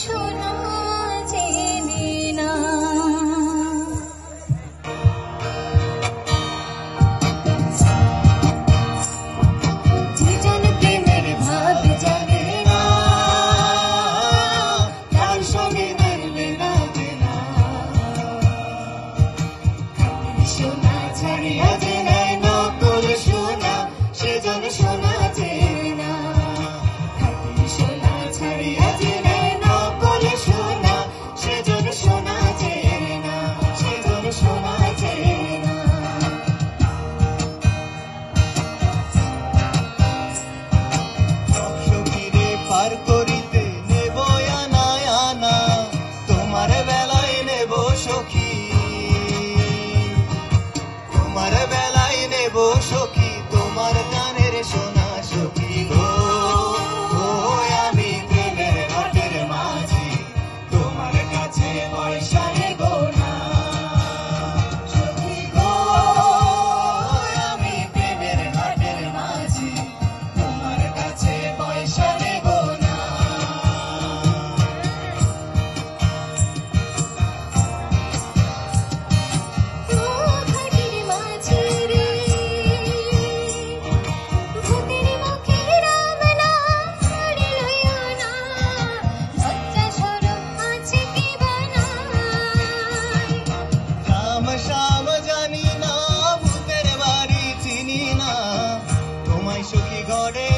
শোনা যাবে না। দুজন প্রেমের ভাব যাবে না। তার সঙ্গে মেলবে না শোনা ছাড়িয়া গড়ে